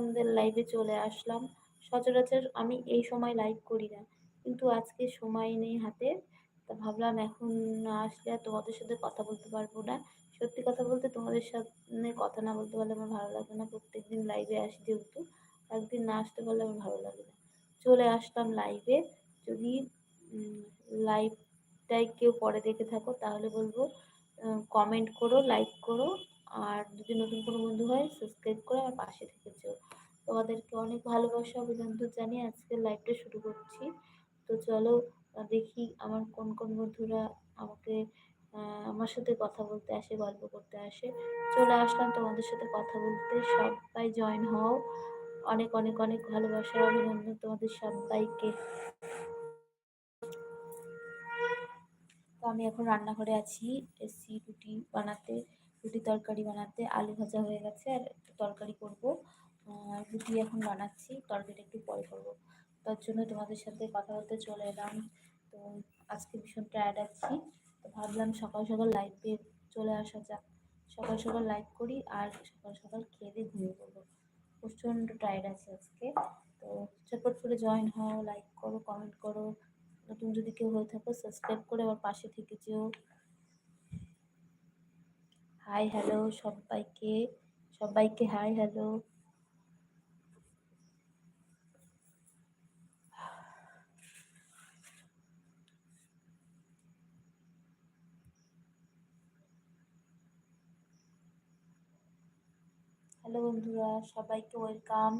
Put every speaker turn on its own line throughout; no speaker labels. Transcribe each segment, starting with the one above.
সন্ধ্যের লাইভে চলে আসলাম। সচরাচর আমি এই সময় লাইভ করি না। কিন্তু আজকে সময় নেই হাতে। তা ভাবলাম এখন না আসলে আর তোমাদের সাথে কথা বলতে পারব না। সত্যি কথা বলতে তোমাদের সামনে কথা না বলতে পারলে আমার ভালো লাগে না। প্রত্যেক দিন লাইভে আসি যেহেতু। একদিন না আসতে পারলে আমার ভালো লাগে না। চলে আসলাম লাইভে যদি লাইভটাই কেউ পরে দেখে থাকো, তাহলে বলব কমেন্ট করো লাইক করো। আর যদি নতুন কোনো বন্ধু হয় সাবস্ক্রাইব করে আমার পাশে থেকে থেকেছো তোমাদেরকে অনেক ভালোবাসা, অভিনন্দন জানিয়ে আজকে লাইভটা শুরু করছি। তো চলো দেখি আমার কোন কোন বন্ধুরা আমাকে আমার সাথে কথা বলতে আসে, গল্প করতে আসে। চলে আসলাম তোমাদের সাথে কথা বলতে। সবাই জয়েন হও। অনেক অনেক অনেক ভালোবাসা, অভিনন্দন তোমাদের সবাইকে। তো আমি এখন রান্নাঘরে আছি, এসি রুটি বানাতে। রুটি তরকারি বানাতে আলু ভাজা হয়ে গেছে, আর একটু তরকারি করব। রুটি এখন বানাচ্ছি, তরকারিটা একটু পরে করব। তার জন্য তোমাদের সাথে কথা বলতে চলে এলাম। তো আজকে ভীষণ টায়ার্ড আছি। তো ভাবলাম সকাল সকাল লাইভে চলে আসা যাক। সকাল সকাল লাইভ করি আর সকাল সকাল খেয়ে দিয়ে ঘুমিয়ে পড়ব। প্রচণ্ড টায়ার্ড আছে আজকে। তো চটপট করে জয়েন হও লাইক করো কমেন্ট করো। নতুন যদি কেউ হয়ে থাকো সাবস্ক্রাইব করে আমার পাশে থেকে যেও। হাই হ্যালো সবাইকে সবাইকে হাই হ্যালো হ্যালো বন্ধুরা, সবাইকে ওয়েলকাম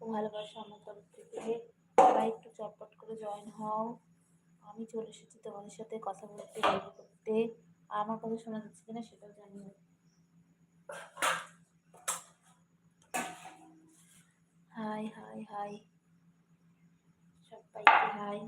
ও ভালোবাসা আমার তরফ থেকে। সবাই একটু চটপট করে জয়েন হও। আমি চলে এসেছি তোমাদের সাথে কথা বলতে, গল্প করতে। আমার কথা শোনা যাচ্ছে কিনা সেটাও জানিও। হাই হাই হাই সবাইকে হাই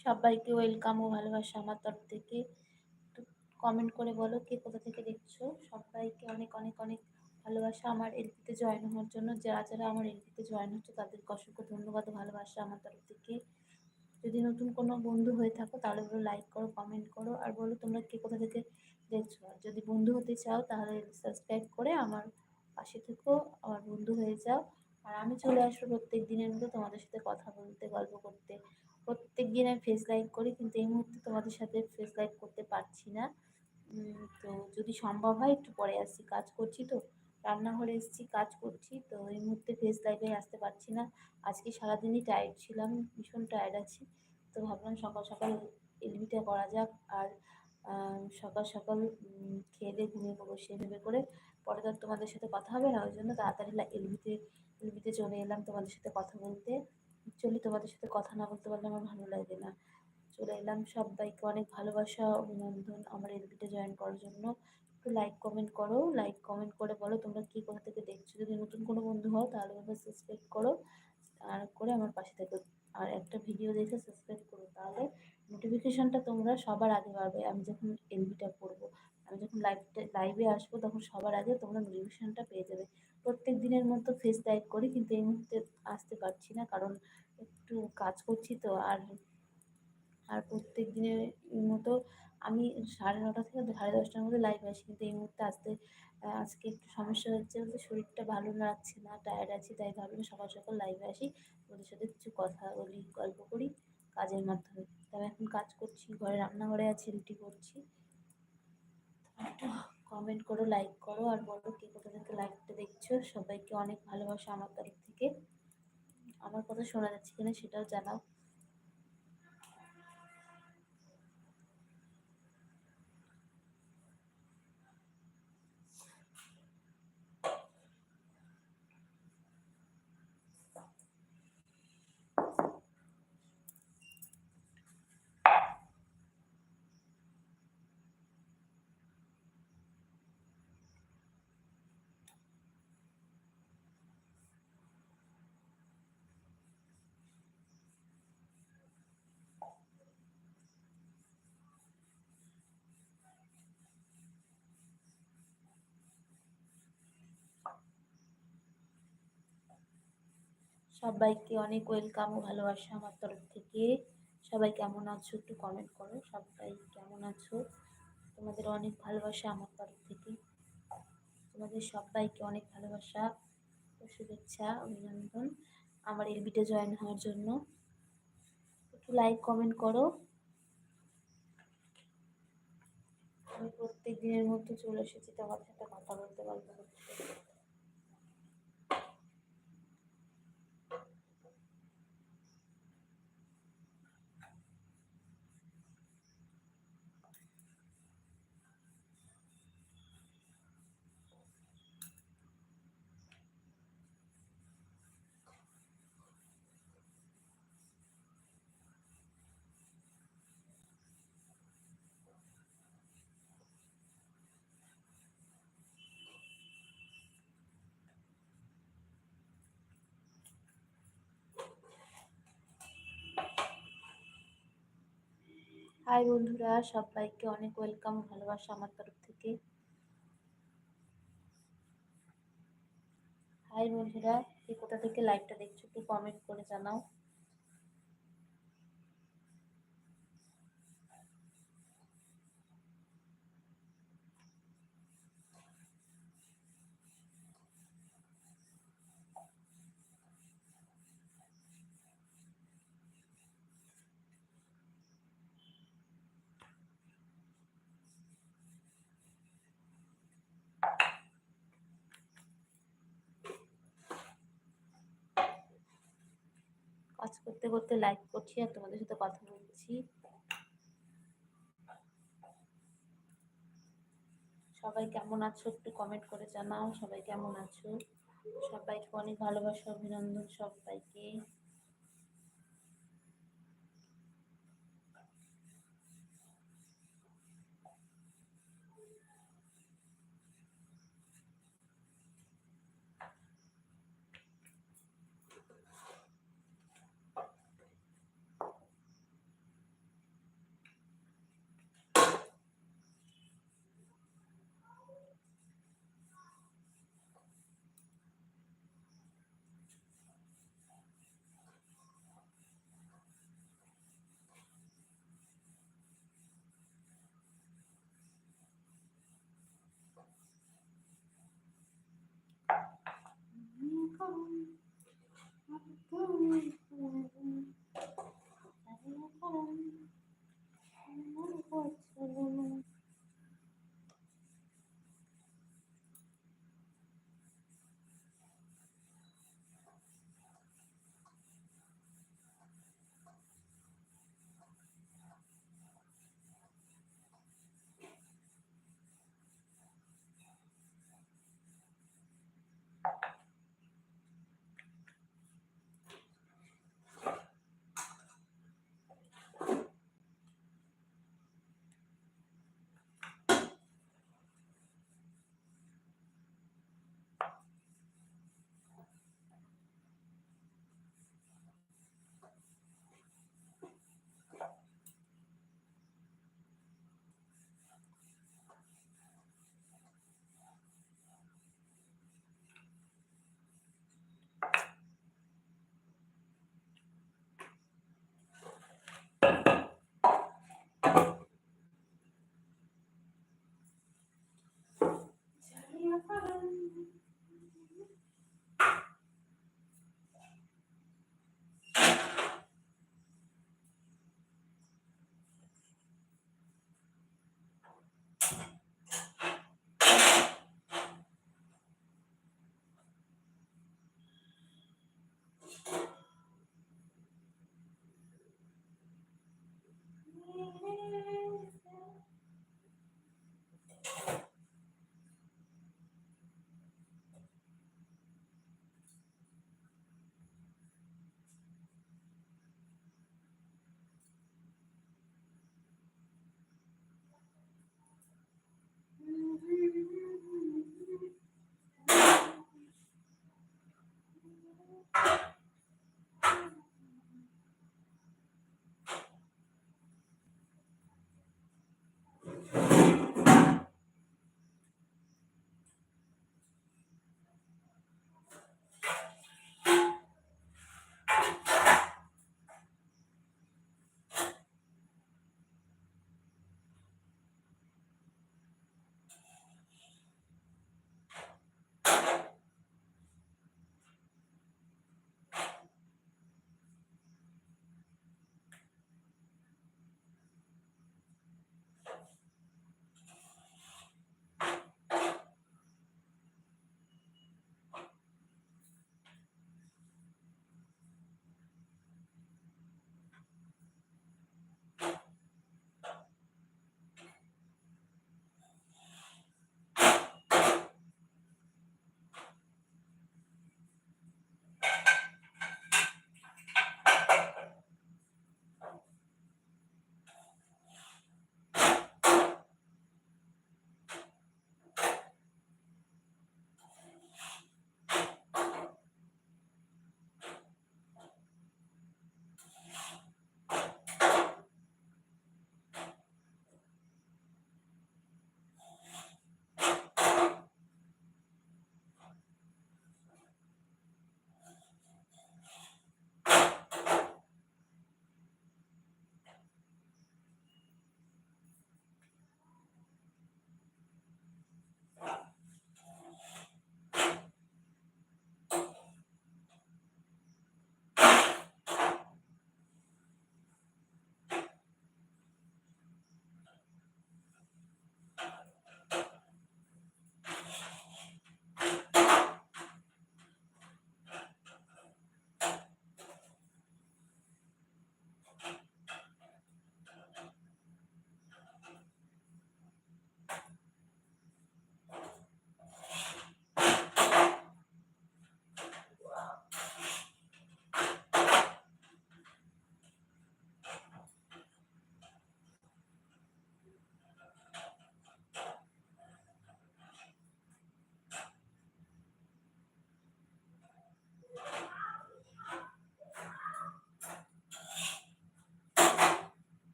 সবাইকে ওয়েলকাম ও ভালোবাসা আমার তরফ থেকে। কমেন্ট করে বলো কে কোথা থেকে দেখছ? সবাইকে অনেক অনেক অনেক ভালোবাসা আমার এলপিতে জয়েন হওয়ার জন্য। যারা যারা আমার এলপিতে জয়েন হচ্ছে, তাদেরকে অসংখ্য ধন্যবাদ ভালোবাসা আমার তরফ থেকে। যদি নতুন কোনো বন্ধু হয়ে থাকো, তাহলে বলো লাইক করো কমেন্ট করো। আর বলো তোমরা কে কোথা থেকে দেখছ? আর যদি বন্ধু হতে চাও, তাহলে সাবস্ক্রাইব করে আমার পাশে থেকো, আমার বন্ধু হয়ে যাও। আর আমি চলে আসব প্রত্যেক দিনের মতো তোমাদের সাথে কথা বলতে, গল্প করতে। প্রত্যেক দিন আমি ফেস লাইভ করি, কিন্তু এই মুহূর্তে তোমাদের সাথে ফেস লাইভ করতে পারছি না। তো যদি সম্ভব হয় একটু পরে আসছি, কাজ করছি তো, রান্নাঘরে এসেছি, কাজ করছি, তো এই মুহূর্তে ফেস লাইভে আসতে পারছি না। আজকে সারাদিনই টায়ার্ড ছিলাম, ভীষণ টায়ার্ড আছি। তো ভাবলাম সকাল সকাল এলবিটা করা যাক আর সকাল সকাল খেয়ে দিয়ে ঘুমিয়ে পড়ব সে ভেবে করে। পরে তো তোমাদের সাথে কথা হবে না, ওই জন্য তাড়াতাড়ি এলবিতে এলবিতে চলে এলাম তোমাদের সাথে কথা বলতে। অ্যাকচুয়ালি তোমাদের সাথে কথা না বলতে পারলে আমার ভালো লাগে না। চলে এলাম সবাইকে অনেক ভালোবাসা অভিনন্দন আমার এলবিতে জয়েন করার জন্য। একটু লাইক কমেন্ট করো। লাইক কমেন্ট করে বলো তোমরা কী কোথা থেকে দেখছ। যদি নতুন কোনো বন্ধু হও তাহলে তোমরা সাবস্ক্রাইব করো। আর করে আমার পাশে থেকো। আর একটা ভিডিও দেখে সাবস্ক্রাইব করো। তাহলে নোটিফিকেশানটা তোমরা সবার আগে পাবে। আমি যখন এলবিটা করব আমি যখন লাইভটা লাইভে আসব তখন সবার আগে তোমরা নোটিফিকেশানটা পেয়ে যাবে। প্রত্যেক দিনের মতো ফেস লাইভ করি, কিন্তু এই মুহূর্তে আসতে পারছি না কারণ একটু কাজ করছি তো। আর আর প্রত্যেক দিনের মতো আমি সাড়ে নটা থেকে সাড়ে দশটার মধ্যে লাইভ আসি, কিন্তু এই মুহূর্তে আসতে, আজকে একটু সমস্যা হচ্ছে বলতে শরীরটা ভালো লাগছে, না টায়ার্ড আছি, তাই ভাবলাম সকাল সকাল লাইভে আসি। ওদের সাথে কিছু কথা বলি, গল্প করি কাজের মাধ্যমে। তাই এখন কাজ করছি, ঘরে রান্নাঘরে আছি, রুটি করছি। কমেন্ট করো লাইক করো আর বলো কে কোথা থেকে লাইভটা দেখছ। সবাইকে অনেক ভালোবাসা আমার তরফ থেকে। আমার কথা শোনা যাচ্ছে কিনা সেটাও জানাও। সবাইকে অনেক ওয়েলকাম ও ভালোবাসা আমার তরফ থেকে। সবাই কেমন আছো একটু কমেন্ট করো। সবাই কেমন আছো? তোমাদের অনেক ভালোবাসা আমার তরফ থেকে। তোমাদের সবাইকে অনেক ভালোবাসা ও শুভেচ্ছা, অভিনন্দন। আমার এলবিতে জয়েন হওয়ার জন্য একটু লাইক কমেন্ট করো। আমি প্রত্যেক দিনের মতো চলে এসেছি, তোমার সাথে কথা বলতে, গল্প করতে। হাই বন্ধুরা, সবাইকে অনেক ওয়েলকাম ভালোবাসা আমার তরফ থেকে। হাই বন্ধুরা কোথা থেকে লাইভটা দেখছ একটু কমেন্ট করে জানাও। কাজ করতে করতে লাইক করছি আর তোমাদের সাথে কথা বলছি। সবাই কেমন আছো একটু কমেন্ট করে জানাও, সবাই কেমন আছো? সবাইকে অনেক ভালোবাসা, অভিনন্দন সবাইকে। Bye.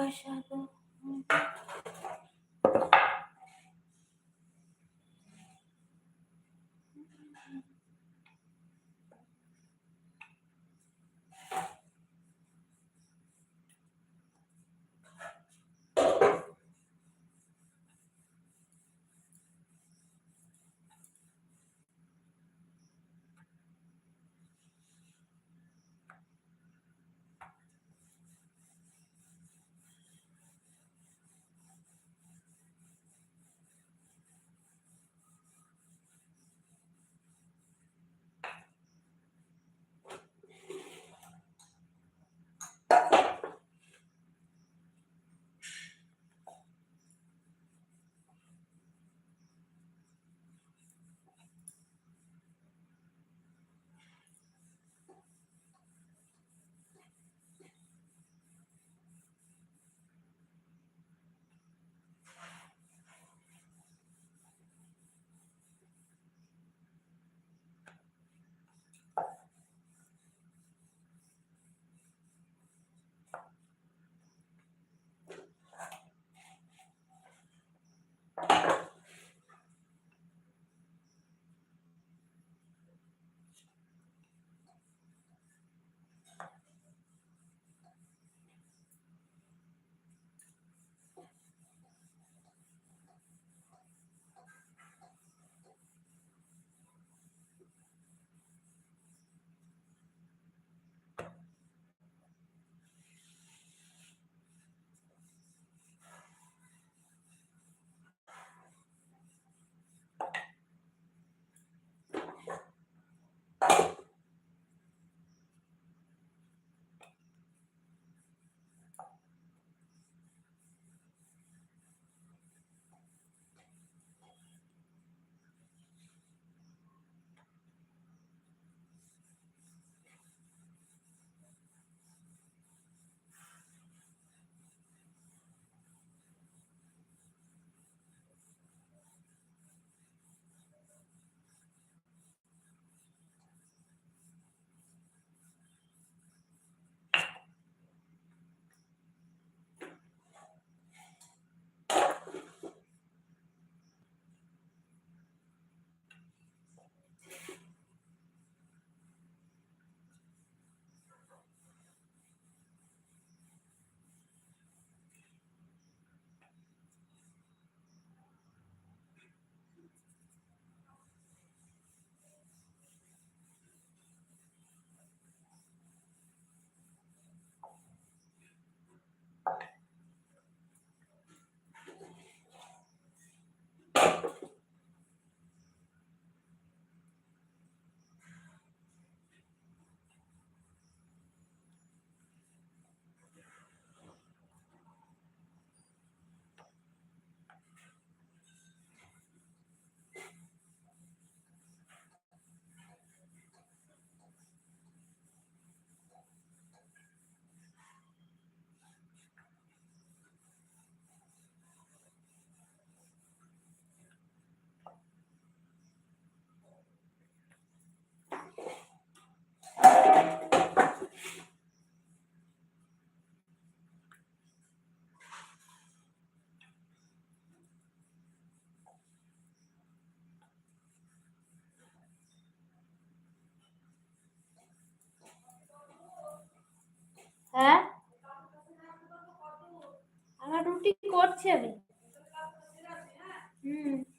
ভালোবাসা você, velho. Hum.